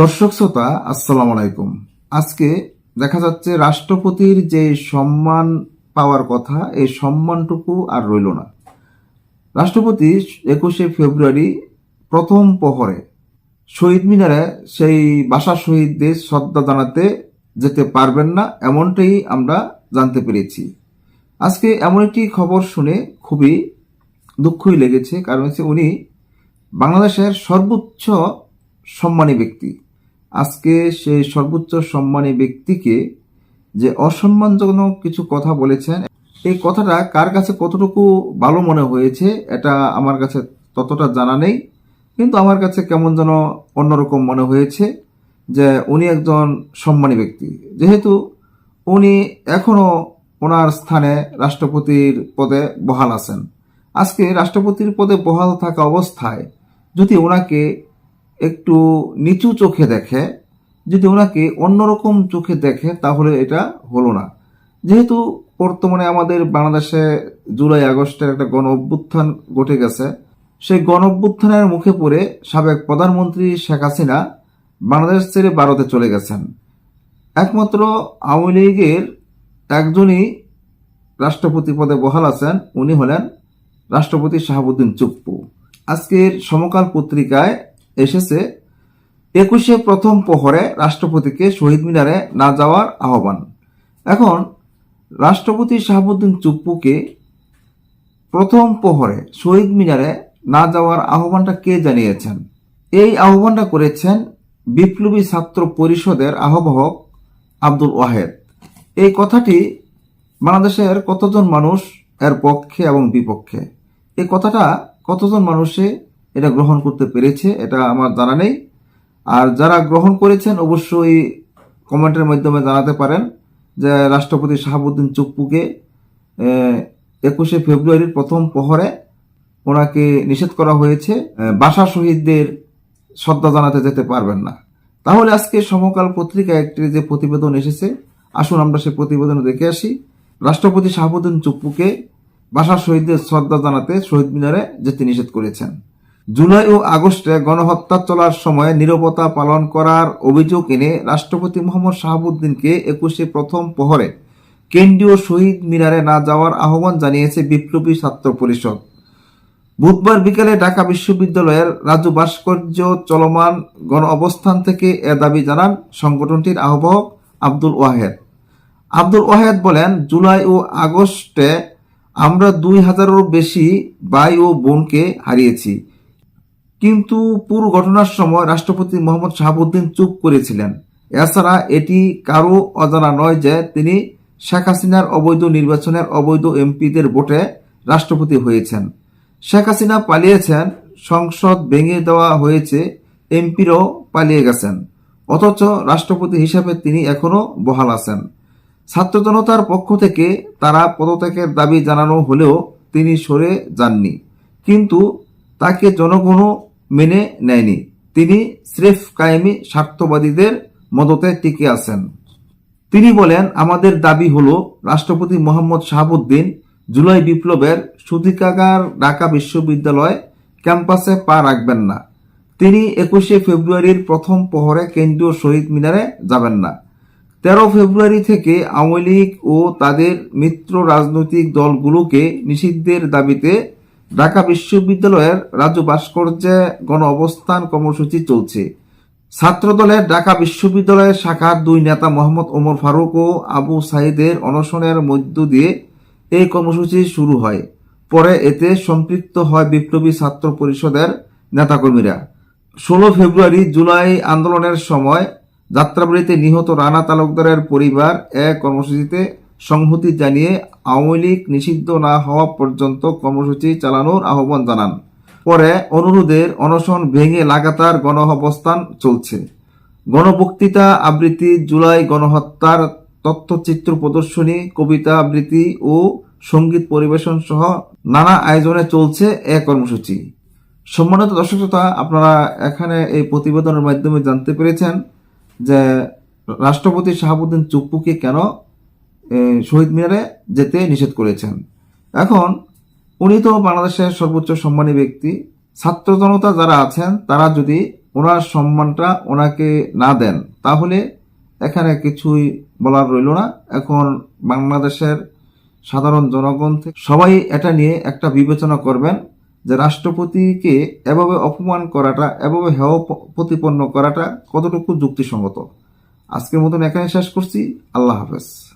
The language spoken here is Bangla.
দর্শক শ্রোতা, আসসালাম আলাইকুম। আজকে দেখা যাচ্ছে রাষ্ট্রপতির যে সম্মান পাওয়ার কথা, এই সম্মানটুকু আর রইল না। রাষ্ট্রপতি একুশে ফেব্রুয়ারি প্রথম প্রহরে শহীদ মিনারে সেই বাসা শহীদদের শ্রদ্ধা জানাতে যেতে পারবেন না, এমনটাই আমরা জানতে পেরেছি। আজকে এমন একটি খবর শুনে খুবই দুঃখই লেগেছে, কারণ হচ্ছে উনি বাংলাদেশের সর্বোচ্চ সম্মানী ব্যক্তি। আজকে সেই সর্বোচ্চ সম্মানী ব্যক্তিকে যে অসম্মানজনক কিছু কথা বলেছেন, এই কথাটা কার কাছে কতটুকু ভালো মনে হয়েছে, এটা আমার কাছে ততটা জানা নেই, কিন্তু আমার কাছে কেমন যেন অন্যরকম মনে হয়েছে যে উনি একজন সম্মানী ব্যক্তি। যেহেতু উনি এখনও ওনার স্থানে রাষ্ট্রপতির পদে বহাল আছেন। আজকে রাষ্ট্রপতির পদে বহাল থাকা অবস্থায় যদি ওনাকে একটু নিচু চোখে দেখে, যদি ওনাকে অন্যরকম চোখে দেখে, তাহলে এটা হলো না। যেহেতু বর্তমানে আমাদের বাংলাদেশে জুলাই, আগস্টের একটা গণ অভ্যুত্থান ঘটে গেছে, সেই গণ অভ্যুত্থানের মুখে পড়ে সাবেক প্রধানমন্ত্রী শেখ হাসিনা বাংলাদেশ ছেড়ে ভারতে চলে গেছেন। একমাত্র আওয়ামী লীগের একজনই রাষ্ট্রপতি পদে বহাল আছেন, উনি হলেন রাষ্ট্রপতি শাহাবুদ্দিন চুপ্পু। আজকের সমকাল পত্রিকায় এসেছে একুশে প্রথম প্রহরে রাষ্ট্রপতিকে শহীদ মিনারে না যাওয়ার আহ্বান। এখন রাষ্ট্রপতি শাহাবুদ্দিন চুপ্পুকে প্রথম প্রহরে শহীদ মিনারে না যাওয়ার আহ্বানটা কে জানিয়েছেন? এই আহ্বানটা করেছেন বিপ্লবী ছাত্র পরিষদের আহ্বায়ক আব্দুল ওয়াহেদ। এই কথাটি বাংলাদেশের কতজন মানুষ এর পক্ষে এবং বিপক্ষে? এই কথাটা কতজন মানুষে এটা গ্রহণ করতে পেরেছে, এটা আমার জানা নেই। আর যারা গ্রহণ করেছেন, অবশ্যই কমেন্টের মাধ্যমে জানাতে পারেন যে রাষ্ট্রপতি শাহাবুদ্দিন চুপ্পুকে একুশে ফেব্রুয়ারির প্রথম প্রহরে ওনাকে নিষেধ করা হয়েছে বাসা শহীদদের শ্রদ্ধা জানাতে যেতে পারবেন না। তাহলে আজকে সমকাল পত্রিকা একটি যে প্রতিবেদন এসেছে, আসুন আমরা সেই প্রতিবেদন দেখে আসি। রাষ্ট্রপতি শাহাবুদ্দিন চুপ্পুকে বাসা শহীদদের শ্রদ্ধা জানাতে শহীদ মিনারে যেতে নিষেধ করেছেন। জুলাই ও আগস্টে গণহত্যা চলার সময় নিরবতা পালন করার অভিযোগ এনে রাষ্ট্রপতি মোহাম্মদ শাহাবুদ্দিনকে একুশে প্রথম প্রহরে কেন্দ্রীয় শহীদ মিনারে না যাওয়ার আহ্বান জানিয়েছে বিপ্লবী ছাত্র পরিষদ। বুধবার বিকেলে ঢাকা বিশ্ববিদ্যালয়ের রাজু ভাস্কর্য চলমান গণ অবস্থান থেকে এ দাবি জানান সংগঠনটির আহ্বায়ক আব্দুল ওয়াহেদ। আব্দুল ওয়াহেদ বলেন, জুলাই ও আগস্টে আমরা দুই হাজারেরও বেশি ভাই ও বোনকে হারিয়েছি। কিন্তু পুরো ঘটনার সময় রাষ্ট্রপতি মোহাম্মদ শাহাবুদ্দিন চুপ করেছিলেন। এছাড়া এটি কারও অজানা নয় যে তিনি শেখ হাসিনার অবৈধ নির্বাচনের অবৈধ এমপিদের ভোটে রাষ্ট্রপতি হয়েছেন। শেখ হাসিনা পালিয়েছেন, সংসদ ভেঙে দেওয়া হয়েছে, এমপিরও পালিয়ে গেছেন। অথচ রাষ্ট্রপতি হিসাবে তিনি এখনও বহাল আছেন। ছাত্র জনতার পক্ষ থেকে তারা পদত্যাগের দাবি জানানো হলেও তিনি সরে যাননি। কিন্তু তাকে জনগণও মেনে নেয়নি। তিনি স্রেফ কায়েমি স্বার্থবাদীদের মদতে টিকে আছেন। তিনি বলেন, আমাদের দাবি হলো, রাষ্ট্রপতি মোহাম্মদ শাহাবুদ্দিন জুলাই বিপ্লবের সুধিকাগার ঢাকা বিশ্ববিদ্যালয় ক্যাম্পাসে পা রাখবেন না। তিনি একুশে ফেব্রুয়ারির প্রথম প্রহরে কেন্দ্রীয় শহীদ মিনারে যাবেন না। তেরো ফেব্রুয়ারি থেকে আওয়ামী লীগ ও তাদের মিত্র রাজনৈতিক দলগুলোকে নিষিদ্ধের দাবিতে ঢাকা বিশ্ববিদ্যালয়ের রাজু ভাস্কর্যে গণ অবস্থান কর্মসূচি চলছে। ছাত্রদলের ঢাকা বিশ্ববিদ্যালয়ের শাখার দুই নেতা মোহাম্মদ ওমর ফারুক ও আবু সাইদের অনশনের মধ্য দিয়ে এই কর্মসূচি শুরু হয়। পরে এতে সম্পৃক্ত হয় বিপ্লবী ছাত্র পরিষদের নেতাকর্মীরা। ষোলো ফেব্রুয়ারি জুলাই আন্দোলনের সময় যাত্রাবাড়িতে নিহত রানা তালুকদারের পরিবার এক কর্মসূচিতে সংহতি জানিয়ে আওয়ামী লীগ নিষিদ্ধ না হওয়া পর্যন্ত কর্মসূচি চালানোর আহ্বান জানান। পরে অনুরোধের অনশন ভেঙে লাগাতার গণ অবস্থান চলছে। গণবক্তৃতা আবৃত্তি, জুলাই গণহত্যার তথ্যচিত্র প্রদর্শনী, কবিতা আবৃত্তি ও সংগীত পরিবেশন সহ নানা আয়োজনে চলছে এ কর্মসূচি। সম্মানিত দর্শক শ্রোতা, আপনারা এখানে এই প্রতিবেদনের মাধ্যমে জানতে পেরেছেন যে রাষ্ট্রপতি শাহাবুদ্দিন চুপ্পুকে কেন শহীদ মিনারে যেতে নিষেধ করেছেন। এখন উনি তো বাংলাদেশের সর্বোচ্চ সম্মানী ব্যক্তি। ছাত্র জনতা যারা আছেন, তারা যদি ওনার সম্মানটা ওনাকে না দেন, তাহলে এখানে কিছুই বলার রইল না। এখন বাংলাদেশের সাধারণ জনগণ থেকে সবাই এটা নিয়ে একটা বিবেচনা করবেন যে রাষ্ট্রপতিকে এভাবে অপমান করাটা, এভাবে হেয় প্রতিপন্ন করাটা কতটুকু যুক্তিসঙ্গত। আজকের মতন এখানে শেষ করছি। আল্লাহ হাফেজ।